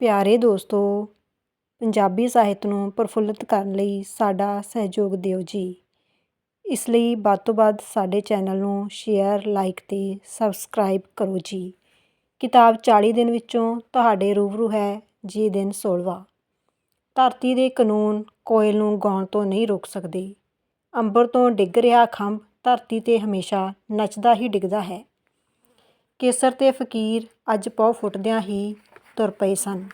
ਪਿਆਰੇ ਦੋਸਤੋ, ਪੰਜਾਬੀ ਸਾਹਿਤ ਨੂੰ ਪ੍ਰਫੁੱਲਿਤ ਕਰਨ ਲਈ ਸਾਡਾ ਸਹਿਯੋਗ ਦਿਓ ਜੀ। ਇਸ ਲਈ ਵੱਧ ਤੋਂ ਵੱਧ ਸਾਡੇ ਚੈਨਲ ਨੂੰ ਸ਼ੇਅਰ, ਲਾਈਕ ਅਤੇ ਸਬਸਕ੍ਰਾਈਬ ਕਰੋ ਜੀ। ਕਿਤਾਬ 40 ਦਿਨ ਵਿੱਚੋਂ ਤੁਹਾਡੇ ਰੂਬਰੂ ਹੈ ਜੀ ਦਿਨ 16ਵਾਂ ਧਰਤੀ ਦੇ ਕਾਨੂੰਨ ਕੋਇਲ ਨੂੰ ਗਾਉਣ ਤੋਂ ਨਹੀਂ ਰੋਕ ਸਕਦੇ। ਅੰਬਰ ਤੋਂ ਡਿੱਗ ਰਿਹਾ ਖੰਭ ਧਰਤੀ 'ਤੇ ਹਮੇਸ਼ਾ ਨੱਚਦਾ ਹੀ ਡਿੱਗਦਾ ਹੈ। ਕੇਸਰ ਤੇ ਫਕੀਰ ਅੱਜ ਪੌ ਫੁੱਟਦਿਆਂ ਹੀ ਤੁਰ ਪਏ ਸਨ।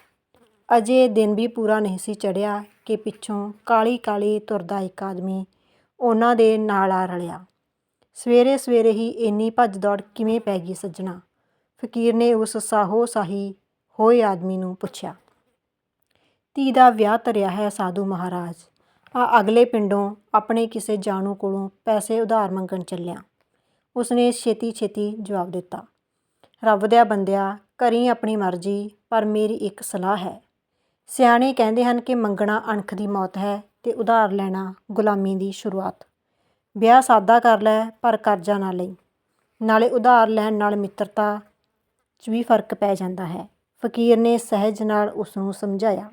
ਅਜੇ ਦਿਨ ਵੀ ਪੂਰਾ ਨਹੀਂ ਸੀ ਚੜਿਆ ਕਿ ਪਿੱਛੋਂ ਕਾਲੀ ਕਾਲੀ ਤੁਰਦਾ ਇੱਕ ਆਦਮੀ ਉਹਨਾਂ ਦੇ ਨਾਲ ਆ ਰਲਿਆ। ਸਵੇਰੇ ਸਵੇਰੇ ਹੀ ਇੰਨੀ ਭੱਜ ਦੌੜ ਕਿਵੇਂ ਪੈ ਗਈ ਸੱਜਣਾ? ਫਕੀਰ ਨੇ ਉਸ ਸਾਹੋ ਸਾਹੀ ਹੋਏ ਆਦਮੀ ਨੂੰ ਪੁੱਛਿਆ। ਧੀ ਦਾ ਵਿਆਹ ਧਰਿਆ ਹੈ ਸਾਧੂ ਮਹਾਰਾਜ। ਆ ਅਗਲੇ ਪਿੰਡੋਂ ਆਪਣੇ ਕਿਸੇ ਜਾਣੂ ਕੋਲੋਂ ਪੈਸੇ ਉਧਾਰ ਮੰਗਣ ਚੱਲਿਆ। ਉਸਨੇ ਛੇਤੀ ਛੇਤੀ ਜਵਾਬ ਦਿੱਤਾ। ਰੱਬ ਦਿਆ ਬੰਦਿਆ, ਕਰੀ ਆਪਣੀ ਮਰਜ਼ੀ, ਪਰ ਮੇਰੀ ਇੱਕ ਸਲਾਹ ਹੈ। ਸਿਆਣੇ ਕਹਿੰਦੇ ਹਨ ਕਿ ਮੰਗਣਾ ਅਣਖ ਦੀ ਮੌਤ ਹੈ ਤੇ ਉਧਾਰ ਲੈਣਾ ਗੁਲਾਮੀ ਦੀ ਸ਼ੁਰੂਆਤ। ਵਿਆਹ ਸਾਦਾ ਕਰ ਲੈ, ਪਰ ਕਰਜ਼ਾ ਨਾ ਲਈ। ਨਾਲੇ ਉਧਾਰ ਲੈਣ ਨਾਲ ਮਿੱਤਰਤਾ 'ਚ ਵੀ ਫ਼ਰਕ ਪੈ ਜਾਂਦਾ ਹੈ। ਫਕੀਰ ਨੇ ਸਹਿਜ ਨਾਲ ਉਸ ਨੂੰ ਸਮਝਾਇਆ।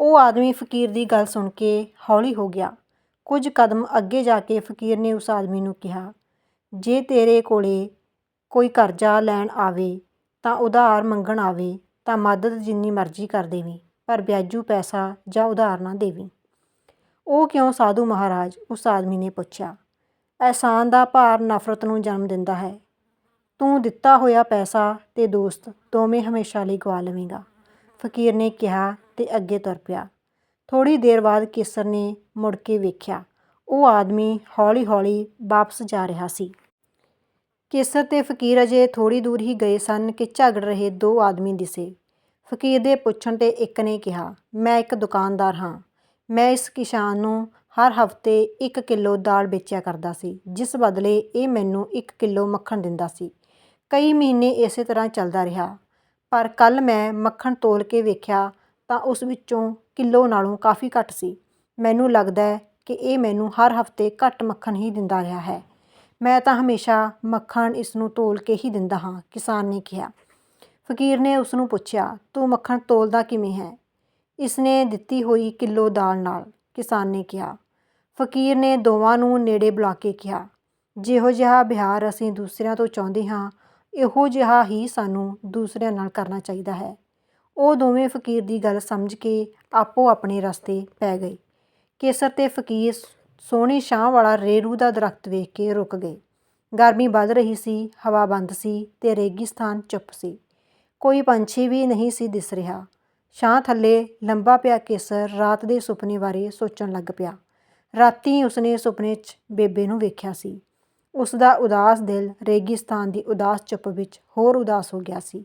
ਉਹ ਆਦਮੀ ਫਕੀਰ ਦੀ ਗੱਲ ਸੁਣ ਕੇ ਹੌਲੀ ਹੋ ਗਿਆ। ਕੁਝ ਕਦਮ ਅੱਗੇ ਜਾ ਕੇ ਫਕੀਰ ਨੇ ਉਸ ਆਦਮੀ ਨੂੰ ਕਿਹਾ, ਜੇ ਤੇਰੇ ਕੋਲੇ ਕੋਈ ਕਰਜ਼ਾ ਲੈਣ ਆਵੇ, ਤਾਂ ਉਧਾਰ ਮੰਗਣ ਆਵੇ, ਤਾਂ ਮਦਦ ਜਿੰਨੀ ਮਰਜ਼ੀ ਕਰ ਦੇਵੇ, ਪਰ ਵਿਆਜੂ ਪੈਸਾ ਜਾਂ ਉਧਾਰ ਨਾ ਦੇਵੀਂ। ਉਹ ਕਿਉਂ ਸਾਧੂ ਮਹਾਰਾਜ? ਉਸ ਆਦਮੀ ਨੇ ਪੁੱਛਿਆ। ਅਹਿਸਾਨ ਦਾ ਭਾਰ ਨਫ਼ਰਤ ਨੂੰ ਜਨਮ ਦਿੰਦਾ ਹੈ। ਤੂੰ ਦਿੱਤਾ ਹੋਇਆ ਪੈਸਾ ਤੇ ਦੋਸਤ ਦੋਵੇਂ ਹਮੇਸ਼ਾ ਲਈ ਗਵਾ ਲਵੇਂਗਾ। ਫਕੀਰ ਨੇ ਕਿਹਾ ਤੇ ਅੱਗੇ ਤੁਰ ਪਿਆ। ਥੋੜੀ ਦੇਰ ਬਾਅਦ ਕੇਸਰ ਨੇ ਮੁੜ ਕੇ ਵੇਖਿਆ। ਉਹ ਆਦਮੀ ਹੌਲੀ-ਹੌਲੀ ਵਾਪਸ ਜਾ ਰਿਹਾ ਸੀ। ਕੇਸਰ ਤੇ ਫਕੀਰ ਅਜੇ ਥੋੜੀ ਦੂਰ ਹੀ ਗਏ ਸਨ ਕਿ ਝਗੜ ਰਹੇ ਦੋ ਆਦਮੀ ਦਿਸੇ। ਫਕੀਰ ਦੇ ਪੁੱਛਣ ਤੇ ਇੱਕ ਨੇ ਕਿਹਾ, ਮੈਂ ਇੱਕ ਦੁਕਾਨਦਾਰ ਹਾਂ। ਮੈਂ ਇਸ ਕਿਸਾਨ ਨੂੰ ਹਰ ਹਫ਼ਤੇ 1 ਕਿਲੋ ਦਾਲ ਵੇਚਿਆ ਕਰਦਾ ਸੀ, ਜਿਸ ਬਦਲੇ ਇਹ ਮੈਨੂੰ 1 ਕਿਲੋ ਮੱਖਣ ਦਿੰਦਾ ਸੀ। ਕਈ ਮਹੀਨੇ ਇਸੇ ਤਰ੍ਹਾਂ ਚੱਲਦਾ ਰਿਹਾ। ਪਰ ਕੱਲ ਮੈਂ ਮੱਖਣ ਤੋਲ ਕੇ ਵੇਖਿਆ ਤਾਂ ਉਸ ਵਿੱਚੋਂ ਕਿਲੋ ਨਾਲੋਂ ਕਾਫੀ ਘੱਟ ਸੀ। ਮੈਨੂੰ ਲੱਗਦਾ ਹੈ ਕਿ ਇਹ ਮੈਨੂੰ ਹਰ ਹਫ਼ਤੇ ਘੱਟ ਮੱਖਣ ਹੀ ਦਿੰਦਾ ਰਿਹਾ ਹੈ। ਮੈਂ ਤਾਂ ਹਮੇਸ਼ਾ ਮੱਖਣ ਇਸ ਨੂੰ ਤੋਲ ਕੇ ਹੀ ਦਿੰਦਾ ਹਾਂ, ਕਿਸਾਨ ਨੇ ਕਿਹਾ। ਫਕੀਰ ਨੇ ਉਸ ਨੂੰ ਪੁੱਛਿਆ, ਤੂੰ ਮੱਖਣ ਤੋਲਦਾ ਕਿਵੇਂ ਹੈ? ਇਸ ਨੇ ਦਿੱਤੀ ਹੋਈ ਕਿਲੋ ਦਾਲ ਨਾਲ, ਕਿਸਾਨ ਨੇ ਕਿਹਾ। ਫਕੀਰ ਨੇ ਦੋਵਾਂ ਨੂੰ ਨੇੜੇ ਬੁਲਾ ਕੇ ਕਿਹਾ, ਜਿਹੋ ਜਿਹਾ ਵਿਹਾਰ ਅਸੀਂ ਦੂਸਰਿਆਂ ਤੋਂ ਚਾਹੁੰਦੇ ਹਾਂ, ਇਹੋ ਜਿਹਾ ਹੀ ਸਾਨੂੰ ਦੂਸਰਿਆਂ ਨਾਲ ਕਰਨਾ ਚਾਹੀਦਾ ਹੈ। ਉਹ ਦੋਵੇਂ ਫਕੀਰ ਦੀ ਗੱਲ ਸਮਝ ਕੇ ਆਪੋ ਆਪਣੇ ਰਸਤੇ ਪੈ ਗਏ। ਕੇਸਰ ਤੇ ਫਕੀਰ ਸੋਹਣੀ ਛਾਂ ਵਾਲਾ ਰੇਰੂ ਦਾ ਦਰਖਤ ਵੇਖ ਕੇ ਰੁਕ ਗਏ ਗਰਮੀ ਵੱਧ ਰਹੀ ਸੀ, ਹਵਾ ਬੰਦ ਸੀ ਤੇ ਰੇਗਿਸਤਾਨ ਚੁੱਪ ਸੀ। ਕੋਈ ਪੰਛੀ ਵੀ ਨਹੀਂ ਸੀ ਦਿਸ ਰਿਹਾ। ਛਾਂ ਥੱਲੇ ਲੰਬਾ ਪਿਆ ਕੇਸਰ ਰਾਤ ਦੇ ਸੁਪਨੇ ਬਾਰੇ ਸੋਚਣ ਲੱਗ ਪਿਆ। ਰਾਤੀ ਉਸਨੇ ਸੁਪਨੇ 'ਚ ਬੇਬੇ ਨੂੰ ਵੇਖਿਆ ਸੀ। ਉਸ ਦਾ ਉਦਾਸ ਦਿਲ ਰੇਗਿਸਤਾਨ ਦੀ ਉਦਾਸ ਚੁੱਪ ਵਿੱਚ ਹੋਰ ਉਦਾਸ ਹੋ ਗਿਆ ਸੀ।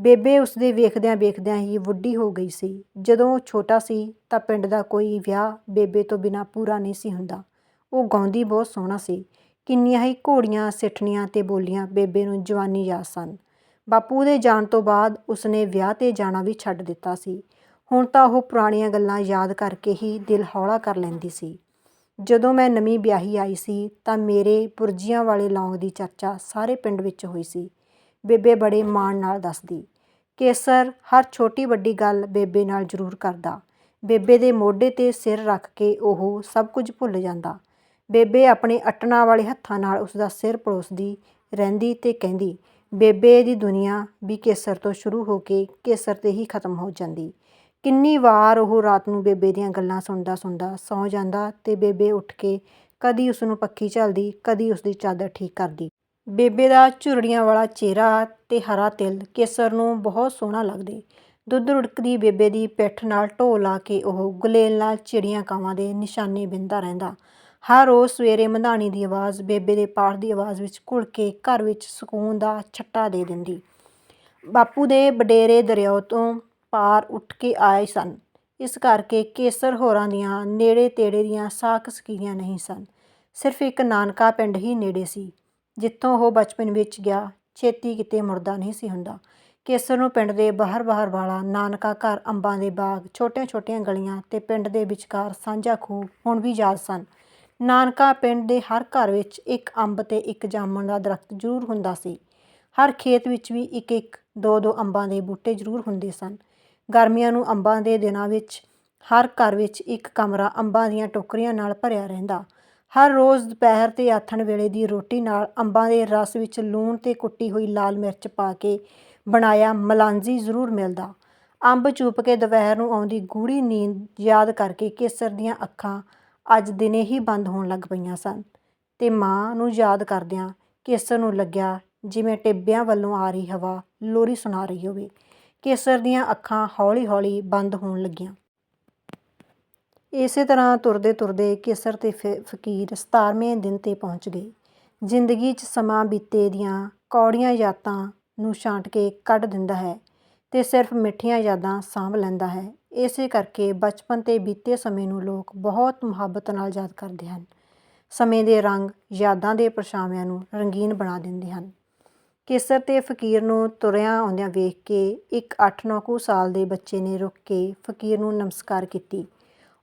ਬੇਬੇ ਉਸ ਦੇ ਵੇਖਦਿਆਂ ਵੇਖਦਿਆਂ ਹੀ ਬੁੱਢੀ ਹੋ ਗਈ ਸੀ। ਜਦੋਂ ਉਹ ਛੋਟਾ ਸੀ ਤਾਂ ਪਿੰਡ ਦਾ ਕੋਈ ਵਿਆਹ ਬੇਬੇ ਤੋਂ ਬਿਨਾ ਪੂਰਾ ਨਹੀਂ ਸੀ ਹੁੰਦਾ। ਉਹ ਗਾਉਂਦੀ ਬਹੁਤ ਸੋਹਣਾ ਸੀ। ਕਿੰਨੀਆਂ ਹੀ ਘੋੜੀਆਂ, ਸਿੱਠਣੀਆਂ ਤੇ ਬੋਲੀਆਂ ਬੇਬੇ ਨੂੰ ਜਵਾਨੀ ਯਾਦ ਸਨ। ਬਾਪੂ ਦੇ ਜਾਣ ਤੋਂ ਬਾਅਦ ਉਸਨੇ ਵਿਆਹ ਤੇ ਜਾਣਾ ਵੀ ਛੱਡ ਦਿੱਤਾ ਸੀ। ਹੁਣ ਤਾਂ ਉਹ ਪੁਰਾਣੀਆਂ ਗੱਲਾਂ ਯਾਦ ਕਰਕੇ ਹੀ ਦਿਲ ਹੌਲਾ ਕਰ ਲੈਂਦੀ ਸੀ। ਜਦੋਂ ਮੈਂ ਨਵੀਂ ਵਿਆਹੀ ਆਈ ਸੀ ਤਾਂ ਮੇਰੇ ਪੁਰਜੀਆਂ ਵਾਲੇ ਲੌਂਗ ਦੀ ਚਰਚਾ ਸਾਰੇ ਪਿੰਡ ਵਿੱਚ ਹੋਈ ਸੀ। ਬੇਬੇ ਬੜੇ ਮਾਣ ਨਾਲ ਦੱਸਦੀ, ਕੇਸਰ, ਹਰ ਛੋਟੀ ਵੱਡੀ ਗੱਲ ਬੇਬੇ ਨਾਲ ਜ਼ਰੂਰ ਕਰਦਾ। ਬੇਬੇ ਦੇ ਮੋਢੇ ਤੇ ਸਿਰ ਰੱਖ ਕੇ ਉਹ ਸਭ ਕੁਝ ਭੁੱਲ ਜਾਂਦਾ। ਬੇਬੇ ਆਪਣੇ ਅਟਣਾ ਵਾਲੇ ਹੱਥਾਂ ਨਾਲ ਉਸ ਦਾ ਸਿਰ ਪਲੋਸਦੀ ਰਹਿੰਦੀ ਤੇ ਕਹਿੰਦੀ, ਬੇਬੇ ਦੀ ਦੁਨੀਆ ਵੀ ਕੇਸਰ ਤੋਂ ਸ਼ੁਰੂ ਹੋ ਕੇ ਕੇਸਰ ਤੇ ਹੀ ਖਤਮ ਹੋ ਜਾਂਦੀ। ਕਿੰਨੀ ਵਾਰ ਉਹ ਰਾਤ ਨੂੰ ਬੇਬੇ ਦੀਆਂ ਗੱਲਾਂ ਸੁਣਦਾ ਸੁਣਦਾ ਸੌਂ ਜਾਂਦਾ ਤੇ ਬੇਬੇ ਉੱਠ ਕੇ ਕਦੀ ਉਸ ਨੂੰ ਪੱਖੀ ਝੱਲਦੀ, ਕਦੀ ਉਸ ਦੀ ਚਾਦਰ ਠੀਕ ਕਰਦੀ। ਬੇਬੇ ਦਾ ਝੁਰੜੀਆਂ ਵਾਲਾ ਚਿਹਰਾ ਤੇ ਹਰਾ ਤਿਲ ਕੇਸਰ ਨੂੰ ਬਹੁਤ ਸੋਹਣਾ ਲੱਗਦੇ। ਦੁੱਧ ਰੁੜਕਦੀ ਬੇਬੇ ਦੀ ਪਿੱਠ ਨਾਲ ਢੋ ਲਾ ਕੇ ਉਹ ਗੁਲੇਲ ਨਾਲ ਚਿੜੀਆਂ ਕਾਵਾਂ ਦੇ ਨਿਸ਼ਾਨੇ ਬਿੰਦਾ ਰਹਿੰਦਾ। ਹਰ ਰੋਜ਼ ਸਵੇਰੇ ਮਧਾਣੀ ਦੀ ਆਵਾਜ਼ ਬੇਬੇ ਦੇ ਪਾਠ ਦੀ ਆਵਾਜ਼ ਵਿੱਚ ਘੁਲ ਕੇ ਘਰ ਵਿੱਚ ਸਕੂਨ ਦਾ ਛੱਟਾ ਦੇ ਦਿੰਦੀ। ਬਾਪੂ ਦੇ ਵਡੇਰੇ ਦਰਿਆਓ ਤੋਂ ਪਾਰ ਉੱਠ ਕੇ ਆਏ ਸਨ। ਇਸ ਕਰਕੇ ਕੇਸਰ ਹੋਰਾਂ ਦੀਆਂ ਨੇੜੇ ਤੇੜੇ ਦੀਆਂ ਸਾਕ-ਸਕੀਆਂ ਨਹੀਂ ਸਨ। ਸਿਰਫ ਇੱਕ ਨਾਨਕਾ ਪਿੰਡ ਹੀ ਨੇੜੇ ਸੀ। ਜਿੱਥੋਂ ਉਹ ਬਚਪਨ ਵਿੱਚ ਗਿਆ, ਛੇਤੀ ਕਿਤੇ ਮੁੜਦਾ ਨਹੀਂ ਸੀ ਹੁੰਦਾ। ਕੇਸਰ ਨੂੰ ਪਿੰਡ ਦੇ ਬਾਹਰ-ਬਾਹਰ ਵਾਲਾ ਨਾਨਕਾ ਘਰ ਅੰਬਾਂ ਦੇ ਬਾਗ, ਛੋਟੀਆਂ-ਛੋਟੀਆਂ ਗਲੀਆਂ ਤੇ ਪਿੰਡ ਦੇ ਵਿਚਕਾਰ ਸਾਂਝਾ ਖੂਹ ਹੁਣ ਵੀ ਯਾਦ ਸਨ। ਨਾਨਕਾ ਪਿੰਡ ਦੇ ਹਰ ਘਰ ਵਿੱਚ ਇੱਕ ਅੰਬ ਤੇ ਇੱਕ ਜਾਮਣ ਦਾ ਦਰਖਤ ਜ਼ਰੂਰ ਹੁੰਦਾ ਸੀ। ਹਰ ਖੇਤ ਵਿੱਚ ਵੀ ਇੱਕ ਇੱਕ ਦੋ ਦੋ ਅੰਬਾਂ ਦੇ ਬੂਟੇ ਜ਼ਰੂਰ ਹੁੰਦੇ ਸਨ। ਗਰਮੀਆਂ ਨੂੰ ਅੰਬਾਂ ਦੇ ਦਿਨਾਂ ਵਿੱਚ ਹਰ ਘਰ ਵਿੱਚ ਇੱਕ ਕਮਰਾ ਅੰਬਾਂ ਦੀਆਂ ਟੋਕਰੀਆਂ ਨਾਲ ਭਰਿਆ ਰਹਿੰਦਾ। ਹਰ ਰੋਜ਼ ਦੁਪਹਿਰ ਤੇ ਆਥਣ ਵੇਲੇ ਦੀ ਰੋਟੀ ਨਾਲ ਅੰਬਾਂ ਦੇ ਰਸ ਵਿੱਚ ਲੂਣ ਤੇ ਕੁੱਟੀ ਹੋਈ ਲਾਲ ਮਿਰਚ ਪਾ ਕੇ ਬਣਾਇਆ ਮਲਾਂਜੀ ਜ਼ਰੂਰ ਮਿਲਦਾ। ਅੰਬ ਚੂਪ ਕੇ ਦੁਪਹਿਰ ਨੂੰ ਆਉਂਦੀ ਗੂੜੀ ਨੀਂਦ ਯਾਦ ਕਰਕੇ ਕੇਸਰ ਦੀਆਂ ਅੱਖਾਂ ਅੱਜ ਦਿਨੇ ਹੀ ਬੰਦ ਹੋਣ ਲੱਗ ਪਈਆਂ ਸਨ ਤੇ ਮਾਂ ਨੂੰ ਯਾਦ ਕਰਦਿਆਂ ਕੇਸਰ ਨੂੰ ਲੱਗਿਆ ਜਿਵੇਂ ਟਿੱਬਿਆਂ ਵੱਲੋਂ ਆ ਰਹੀ ਹਵਾ ਲੋਰੀ ਸੁਣਾ ਰਹੀ ਹੋਵੇ। ਕੇਸਰ ਦੀਆਂ ਅੱਖਾਂ ਹੌਲੀ-ਹੌਲੀ ਬੰਦ ਹੋਣ ਲੱਗੀਆਂ। ਇਸੇ ਤਰ੍ਹਾਂ ਤੁਰਦੇ ਤੁਰਦੇ ਕੇਸਰ ਤੇ ਫਕੀਰ 17ਵੇਂ ਦਿਨ ਤੇ ਪਹੁੰਚ ਗਏ। ਜ਼ਿੰਦਗੀ 'ਚ ਸਮਾਂ ਬੀਤੇ ਦੀਆਂ ਕੌੜੀਆਂ ਯਾਦਾਂ ਨੂੰ ਛਾਂਟ ਕੇ ਕੱਢ ਦਿੰਦਾ ਹੈ ਤੇ ਸਿਰਫ ਮਿੱਠੀਆਂ ਯਾਦਾਂ ਸਾਂਭ ਲੈਂਦਾ ਹੈ। ਇਸੇ ਕਰਕੇ ਬਚਪਨ ਤੇ ਬੀਤੇ ਸਮੇਂ ਨੂੰ ਲੋਕ ਬਹੁਤ ਮੁਹੱਬਤ ਨਾਲ ਯਾਦ ਕਰਦੇ ਹਨ। ਸਮੇਂ ਦੇ ਰੰਗ ਯਾਦਾਂ ਦੇ ਪਰਛਾਵਿਆਂ ਨੂੰ ਰੰਗੀਨ ਬਣਾ ਦਿੰਦੇ ਹਨ। ਕੇਸਰ ਤੇ ਫਕੀਰ ਨੂੰ ਤੁਰਿਆਂ ਆਉਂਦਿਆਂ ਵੇਖ ਕੇ ਇੱਕ 8-9 ਕੁ ਸਾਲ ਦੇ ਬੱਚੇ ਨੇ ਰੁਕ ਕੇ ਫਕੀਰ ਨੂੰ ਨਮਸਕਾਰ ਕੀਤੀ।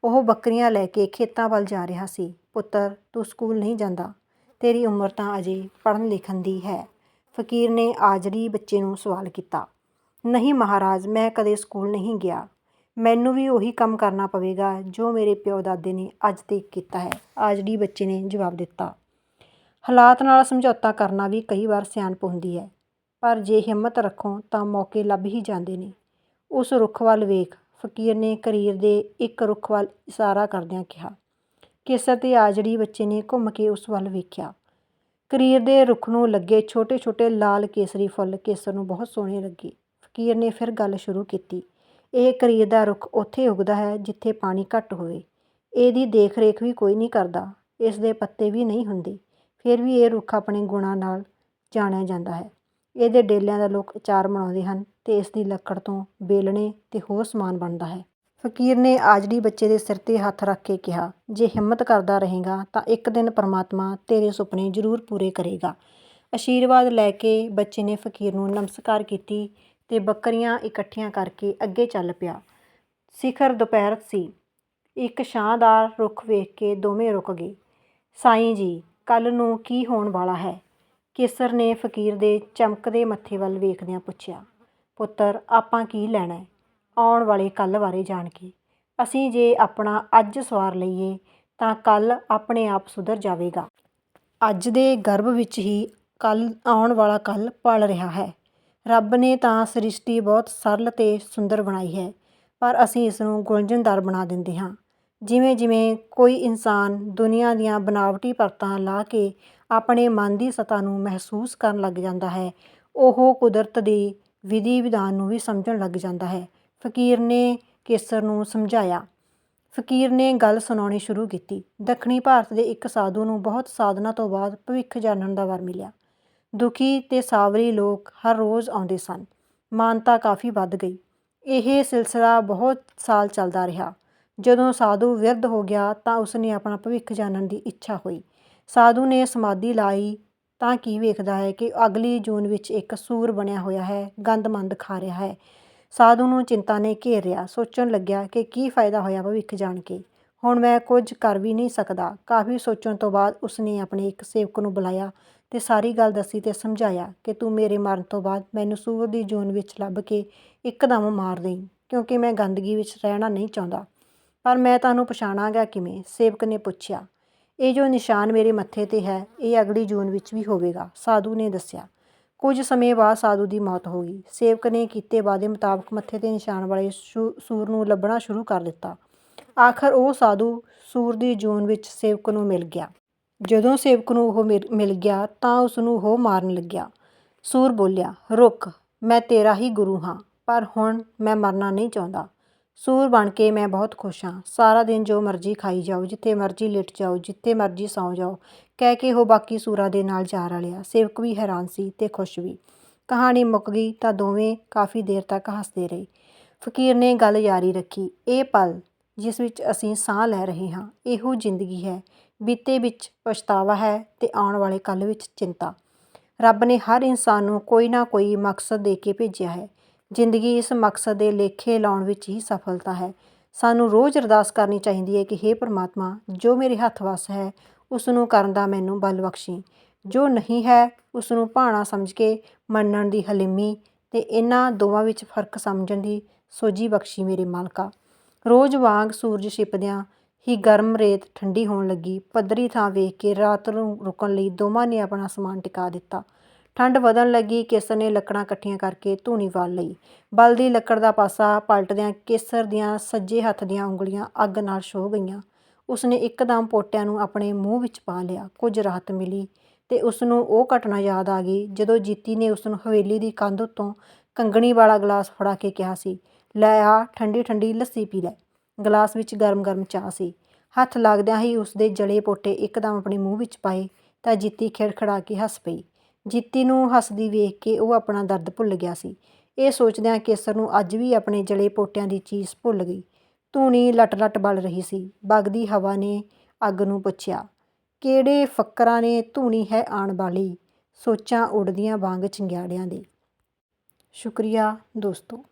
ਉਹ ਬੱਕਰੀਆਂ ਲੈ ਕੇ ਖੇਤਾਂ ਵੱਲ ਜਾ ਰਿਹਾ ਸੀ। ਪੁੱਤਰ, ਤੂੰ ਸਕੂਲ ਨਹੀਂ ਜਾਂਦਾ। ਤੇਰੀ ਉਮਰ ਤਾਂ ਅਜੇ ਪੜ੍ਹਨ ਲਿਖਣ ਦੀ ਹੈ। ਫਕੀਰ ਨੇ ਆਜੜੀ ਬੱਚੇ ਨੂੰ ਸਵਾਲ ਕੀਤਾ। ਨਹੀਂ ਮਹਾਰਾਜ, ਮੈਂ ਕਦੇ ਸਕੂਲ ਨਹੀਂ ਗਿਆ। ਮੈਨੂੰ ਵੀ ਉਹੀ ਕੰਮ ਕਰਨਾ ਪਵੇਗਾ ਜੋ ਮੇਰੇ ਪਿਓ ਦਾਦੇ ਨੇ ਅੱਜ ਤੱਕ ਕੀਤਾ ਹੈ। ਆਜੜੀ ਬੱਚੇ ਨੇ ਜਵਾਬ ਦਿੱਤਾ। ਹਾਲਾਤ ਨਾਲ ਸਮਝੌਤਾ ਕਰਨਾ ਵੀ ਕਈ ਵਾਰ ਸਿਆਣਪ ਹੁੰਦੀ ਹੈ। ਪਰ ਜੇ ਹਿੰਮਤ ਰੱਖੋ ਤਾਂ ਮੌਕੇ ਲੱਭ ਹੀ ਜਾਂਦੇ ਨੇ। ਉਸ ਰੁੱਖ ਵੱਲ ਵੇਖ ਫਕੀਰ ਨੇ ਕਰੀਰ ਦੇ ਇੱਕ ਰੁੱਖ ਵੱਲ ਇਸ਼ਾਰਾ ਕਰਦਿਆਂ ਕਿਹਾ, ਕੇਸਰ ਤੇ ਆਜੜੀ ਬੱਚੇ ਨੇ ਘੁੰਮ ਕੇ ਉਸ ਵੱਲ ਵੇਖਿਆ ਕਰੀਰ ਦੇ ਰੁੱਖ ਨੂੰ ਲੱਗੇ ਛੋਟੇ-ਛੋਟੇ ਲਾਲ ਕੇਸਰੀ ਫੁੱਲ ਕੇਸਰ ਨੂੰ ਬਹੁਤ ਸੋਹਣੇ ਲੱਗੇ। ਫਕੀਰ ਨੇ ਫਿਰ ਗੱਲ ਸ਼ੁਰੂ ਕੀਤੀ, ਇਹ ਕਰੀਰ ਦਾ ਰੁੱਖ ਉੱਥੇ ਉੱਗਦਾ ਹੈ ਜਿੱਥੇ ਪਾਣੀ ਘੱਟ ਹੋਵੇ। ਇਹਦੀ ਦੇਖ-ਰੇਖ ਵੀ ਕੋਈ ਨਹੀਂ ਕਰਦਾ, ਇਸ ਦੇ ਪੱਤੇ ਵੀ ਨਹੀਂ ਹੁੰਦੇ। ਫਿਰ ਵੀ ਇਹ ਰੁੱਖ ਆਪਣੇ ਗੁਣਾਂ ਨਾਲ ਜਾਣਿਆ ਜਾਂਦਾ ਹੈ। ਇਹਦੇ ਡੇਲਿਆਂ ਦਾ ਲੋਕ ਅਚਾਰ ਬਣਾਉਂਦੇ ਹਨ ਅਤੇ ਇਸ ਦੀ ਲੱਕੜ ਤੋਂ ਬੇਲਣੇ ਅਤੇ ਹੋਰ ਸਮਾਨ ਬਣਦਾ ਹੈ। ਫਕੀਰ ਨੇ ਆਜੜੀ ਬੱਚੇ ਦੇ ਸਿਰ ਤੇ ਹੱਥ ਰੱਖ ਕੇ ਕਿਹਾ, ਜੇ ਹਿੰਮਤ ਕਰਦਾ ਰਹੇਗਾ ਤਾਂ ਇੱਕ ਦਿਨ ਪਰਮਾਤਮਾ ਤੇਰੇ ਸੁਪਨੇ ਜ਼ਰੂਰ ਪੂਰੇ ਕਰੇਗਾ। ਅਸ਼ੀਰਵਾਦ ਲੈ ਕੇ ਬੱਚੇ ਨੇ ਫਕੀਰ ਨੂੰ ਨਮਸਕਾਰ ਕੀਤੀ ਅਤੇ ਬੱਕਰੀਆਂ ਇਕੱਠੀਆਂ ਕਰਕੇ ਅੱਗੇ ਚੱਲ ਪਿਆ। ਸਿਖਰ ਦੁਪਹਿਰ ਸੀ। ਇੱਕ ਛਾਂਦਾਰ ਰੁੱਖ ਵੇਖ ਕੇ ਦੋਵੇਂ ਰੁਕ ਗਏ। ਸਾਈਂ ਜੀ ਕੱਲ ਨੂੰ ਕੀ ਹੋਣ ਵਾਲਾ ਹੈ? ਕੇਸਰ ਨੇ ਫਕੀਰ ਦੇ ਚਮਕਦੇ ਮੱਥੇ ਵੱਲ ਵੇਖਦਿਆਂ ਪੁੱਛਿਆ, ਪੁੱਤਰ, ਆਪਾਂ ਕੀ ਲੈਣਾ ਹੈ? ਆਉਣ ਵਾਲੇ ਕੱਲ ਬਾਰੇ ਜਾਣ ਕੇ। ਅਸੀਂ ਜੇ ਆਪਣਾ ਅੱਜ ਸਵਾਰ ਲਈਏ, ਤਾਂ ਕੱਲ ਆਪਣੇ ਆਪ ਸੁਧਰ ਜਾਵੇਗਾ। ਅੱਜ ਦੇ ਗਰਭ ਵਿੱਚ ਹੀ ਕੱਲ, ਆਉਣ ਵਾਲਾ ਕੱਲ ਪਲ ਰਿਹਾ ਹੈ। ਰੱਬ ਨੇ ਤਾਂ ਸ੍ਰਿਸ਼ਟੀ ਬਹੁਤ ਸਰਲ ਤੇ ਸੁੰਦਰ ਬਣਾਈ ਹੈ, ਪਰ ਅਸੀਂ ਇਸ ਨੂੰ ਗੁੰਝਲਦਾਰ ਬਣਾ ਦਿੰਦੇ ਹਾਂ। ਜਿਵੇਂ ਜਿਵੇਂ ਕੋਈ ਇਨਸਾਨ ਦੁਨੀਆ ਦੀਆਂ ਬਨਾਵਟੀ ਪਰਤਾਂ ਲਾ ਕੇ ਆਪਣੇ ਮਨ ਦੀ ਸਤਾ ਨੂੰ ਮਹਿਸੂਸ ਕਰਨ ਲੱਗ ਜਾਂਦਾ ਹੈ। ਉਹ ਕੁਦਰਤ ਦੇ ਵਿਧੀ ਵਿਧਾਨ ਨੂੰ ਵੀ ਸਮਝਣ ਲੱਗ ਜਾਂਦਾ ਹੈ। ਫਕੀਰ ਨੇ ਕੇਸਰ ਨੂੰ ਸਮਝਾਇਆ। ਫਕੀਰ ਨੇ ਗੱਲ ਸੁਣਾਉਣੀ ਸ਼ੁਰੂ ਕੀਤੀ। ਦੱਖਣੀ ਭਾਰਤ ਦੇ ਇੱਕ ਸਾਧੂ ਨੂੰ ਬਹੁਤ ਸਾਧਨਾ ਤੋਂ ਬਾਅਦ ਭਵਿੱਖ ਜਾਣਨ ਦਾ ਵਰ ਮਿਲਿਆ। ਦੁਖੀ ਤੇ ਸਾਵਰੀ ਲੋਕ ਹਰ ਰੋਜ਼ ਆਉਂਦੇ ਸਨ। ਮਾਨਤਾ ਕਾਫੀ ਵੱਧ ਗਈ। ਇਹ ਸਿਲਸਿਲਾ ਬਹੁਤ ਸਾਲ ਚੱਲਦਾ ਰਿਹਾ। ਜਦੋਂ ਸਾਧੂ ਵਿਰਧ ਹੋ ਗਿਆ ਤਾਂ ਉਸਨੇ ਆਪਣਾ ਭਵਿੱਖ ਜਾਣਨ ਦੀ ਇੱਛਾ ਹੋਈ। ਸਾਧੂ ਨੇ ਸਮਾਧੀ ਲਾਈ ਤਾਂ ਕੀ ਵੇਖਦਾ ਹੈ ਕਿ ਅਗਲੀ ਜੂਨ ਵਿੱਚ ਇੱਕ ਸੂਰ ਬਣਿਆ ਹੋਇਆ ਹੈ, ਗੰਦਮੰਦ ਖਾ ਰਿਹਾ ਹੈ। ਸਾਧੂ ਨੂੰ ਚਿੰਤਾ ਨੇ ਘੇਰ ਲਿਆ ਸੋਚਣ ਲੱਗਿਆ ਕਿ ਕੀ ਫਾਇਦਾ ਹੋਇਆ ਭਵਿੱਖ ਜਾਣ ਕੇ। ਹੁਣ ਮੈਂ ਕੁਝ ਕਰ ਵੀ ਨਹੀਂ ਸਕਦਾ। ਕਾਫੀ ਸੋਚਣ ਤੋਂ ਬਾਅਦ ਉਸਨੇ ਆਪਣੇ ਇੱਕ ਸੇਵਕ ਨੂੰ ਬੁਲਾਇਆ ਤੇ ਸਾਰੀ ਗੱਲ ਦੱਸੀ ਤੇ ਸਮਝਾਇਆ ਕਿ ਤੂੰ ਮੇਰੇ ਮਰਨ ਤੋਂ ਬਾਅਦ ਮੈਨੂੰ ਸੂਰ ਦੀ ਜੂਨ ਵਿੱਚ ਲੱਭ ਕੇ ਇੱਕਦਮ ਮਾਰ ਦੇਈਂ, ਕਿਉਂਕਿ ਮੈਂ ਗੰਦਗੀ ਵਿੱਚ ਰਹਿਣਾ ਨਹੀਂ ਚਾਹੁੰਦਾ। ਪਰ ਮੈਂ ਤੁਹਾਨੂੰ ਪਛਾਣਾਂਗਾ ਕਿਵੇਂ? ਸੇਵਕ ਨੇ ਪੁੱਛਿਆ। ਇਹ ਜੋ ਨਿਸ਼ਾਨ ਮੇਰੇ ਮੱਥੇ ਤੇ ਹੈ, ਇਹ ਅਗਲੀ ਜੂਨ ਵਿੱਚ ਵੀ ਹੋਵੇਗਾ, ਸਾਧੂ ਨੇ ਦੱਸਿਆ। ਕੁਝ ਸਮੇਂ ਬਾਅਦ ਸਾਧੂ ਦੀ ਮੌਤ ਹੋ ਗਈ। ਸੇਵਕ ਨੇ ਕੀਤੇ ਵਾਅਦੇ ਮੁਤਾਬਕ ਮੱਥੇ ਤੇ ਨਿਸ਼ਾਨ ਵਾਲੇ ਸ਼ੂ- ਸੂਰ ਨੂੰ ਲੱਭਣਾ ਸ਼ੁਰੂ ਕਰ ਦਿੱਤਾ। ਆਖਰ ਉਹ ਸਾਧੂ ਸੂਰ ਦੀ ਜੂਨ ਵਿੱਚ ਸੇਵਕ ਨੂੰ ਮਿਲ ਗਿਆ। ਜਦੋਂ ਸੇਵਕ ਨੂੰ ਉਹ ਮਿਲ ਮਿਲ ਗਿਆ ਤਾਂ ਉਸ ਨੂੰ ਉਹ ਮਾਰਨ ਲੱਗਿਆ। ਸੂਰ ਬੋਲਿਆ, ਰੁਕ, ਮੈਂ ਤੇਰਾ ਹੀ ਗੁਰੂ ਹਾਂ, ਪਰ ਹੁਣ ਮੈਂ ਮਰਨਾ ਨਹੀਂ ਚਾਹੁੰਦਾ। ਸੂਰ ਬਣ ਕੇ ਮੈਂ ਬਹੁਤ ਖੁਸ਼ ਹਾਂ। ਸਾਰਾ ਦਿਨ ਜੋ ਮਰਜ਼ੀ ਖਾਈ ਜਾਓ, ਜਿੱਥੇ ਮਰਜ਼ੀ ਲਿਟ ਜਾਓ, ਜਿੱਥੇ ਮਰਜ਼ੀ ਸੌਂ ਜਾਓ, ਕਹਿ ਕੇ ਉਹ ਬਾਕੀ ਸੂਰਾਂ ਦੇ ਨਾਲ ਜਾ ਰਲਿਆ। ਸੇਵਕ ਵੀ ਹੈਰਾਨ ਸੀ ਤੇ ਖੁਸ਼ ਵੀ। ਕਹਾਣੀ ਮੁੱਕ ਗਈ ਤਾਂ ਦੋਵੇਂ ਕਾਫੀ ਦੇਰ ਤੱਕ ਹੱਸਦੇ ਰਹੇ। ਫਕੀਰ ਨੇ ਗੱਲ ਜਾਰੀ ਰੱਖੀ, ਇਹ ਪਲ ਜਿਸ ਵਿੱਚ ਅਸੀਂ ਸਾਹ ਲੈ ਰਹੇ ਹਾਂ, ਇਹੋ ਜ਼ਿੰਦਗੀ ਹੈ। ਬੀਤੇ ਵਿੱਚ ਪਛਤਾਵਾ ਹੈ ਤੇ ਆਉਣ ਵਾਲੇ ਕੱਲ ਵਿੱਚ ਚਿੰਤਾ। ਰੱਬ ਨੇ ਹਰ ਇਨਸਾਨ ਨੂੰ ਕੋਈ ਨਾ ਕੋਈ ਮਕਸਦ ਦੇ ਕੇ ਭੇਜਿਆ ਹੈ। ਜ਼ਿੰਦਗੀ ਇਸ ਮਕਸਦ ਦੇ ਲੇਖੇ ਲਾਉਣ ਵਿੱਚ ਹੀ ਸਫਲਤਾ ਹੈ। ਸਾਨੂੰ ਰੋਜ਼ ਅਰਦਾਸ ਕਰਨੀ ਚਾਹੀਦੀ ਹੈ ਕਿ हे ਪ੍ਰਮਾਤਮਾ, ਜੋ ਮੇਰੇ ਹੱਥ ਵੱਸ ਹੈ ਉਸ ਨੂੰ ਕਰਨ ਦਾ ਮੈਨੂੰ ਬਲ ਬਖਸ਼ੀ। ਜੋ ਨਹੀਂ ਹੈ ਉਸ ਨੂੰ ਭਾਣਾ ਸਮਝ ਕੇ ਮੰਨਣ ਦੀ ਹਲੀਮੀ ਤੇ ਇਹਨਾਂ ਦੋਵਾਂ ਵਿੱਚ ਫ਼ਰਕ ਸਮਝਣ ਦੀ ਸੋਝੀ ਬਖਸ਼ੀ ਮੇਰੇ ਮਾਲਕਾ। ਰੋਜ਼ ਵਾਂਗ ਸੂਰਜ ਛਿਪਦਿਆਂ ਹੀ ਗਰਮ ਰੇਤ ਠੰਡੀ ਹੋਣ ਲੱਗੀ। ਪੱਧਰੀ ਥਾਂ ਵੇਖ ਕੇ ਰਾਤ ਨੂੰ ਰੁਕਣ ਲਈ ਦੋਵਾਂ ਨੇ ਆਪਣਾ ਸਮਾਨ ਟਿਕਾ ਦਿੱਤਾ। ਠੰਡ ਵਧਣ ਲੱਗੀ, ਕੇਸਰ ਨੇ ਲੱਕੜਾਂ ਇਕੱਠੀਆਂ ਕਰਕੇ ਧੂਣੀ ਵਾਲ ਲਈ। ਬਲਦੀ ਲੱਕੜ ਦਾ ਪਾਸਾ ਪਲਟਦਿਆਂ ਕੇਸਰ ਦੀਆਂ ਸੱਜੇ ਹੱਥ ਦੀਆਂ ਉਂਗਲੀਆਂ ਅੱਗ ਨਾਲ ਛੋਹ ਗਈਆਂ। ਉਸਨੇ ਇੱਕਦਮ ਪੋਟਿਆਂ ਨੂੰ ਆਪਣੇ ਮੂੰਹ ਵਿੱਚ ਪਾ ਲਿਆ। ਕੁਝ ਰਾਹਤ ਮਿਲੀ ਤੇ ਉਸ ਨੂੰ ਉਹ ਘਟਨਾ ਯਾਦ ਆ ਗਈ ਜਦੋਂ ਜੀਤੀ ਨੇ ਉਸ ਨੂੰ ਹਵੇਲੀ ਦੀ ਕੰਧ ਉੱਤੋਂ ਕੰਗਣੀ ਵਾਲਾ ਗਲਾਸ ਫੜਾ ਕੇ ਕਿਹਾ ਸੀ, ਲੈ ਆ, ਠੰਡੀ ਠੰਡੀ ਲੱਸੀ ਪੀ ਲੈ। ਗਲਾਸ ਵਿੱਚ ਗਰਮ-ਗਰਮ ਚਾਹ ਸੀ। ਹੱਥ ਲੱਗਦਿਆਂ ਹੀ ਉਸਦੇ ਜਲੇ ਪੋਟੇ ਇੱਕਦਮ ਆਪਣੇ ਮੂੰਹ ਵਿੱਚ ਪਾਏ ਤਾਂ ਜੀਤੀ ਖਿੜਖੜਾ ਕੇ ਹੱਸ ਪਈ। ਜੀਤੀ ਨੂੰ ਹੱਸਦੀ ਵੇਖ ਕੇ ਉਹ ਆਪਣਾ ਦਰਦ ਭੁੱਲ ਗਿਆ ਸੀ। ਇਹ ਸੋਚਦਿਆਂ ਕੇਸਰ ਨੂੰ ਅੱਜ ਵੀ ਆਪਣੇ ਜਲੇ ਪੋਟਿਆਂ ਦੀ ਚੀਜ਼ ਭੁੱਲ ਗਈ। ਧੂਣੀ ਲਟ-ਲਟ ਬਲ ਰਹੀ ਸੀ। ਵਗਦੀ ਹਵਾ ਨੇ ਅੱਗ ਨੂੰ ਪੁੱਛਿਆ, ਕਿਹੜੇ ਫੱਕਰਾਂ ਨੇ ਧੂਣੀ ਹੈ ਆਣ ਵਾਲੀ? ਸੋਚਾਂ ਉੱਡਦੀਆਂ ਵਾਂਗ ਚਿੰਗਾੜਿਆਂ ਦੇ। ਸ਼ੁਕਰੀਆ ਦੋਸਤੋ।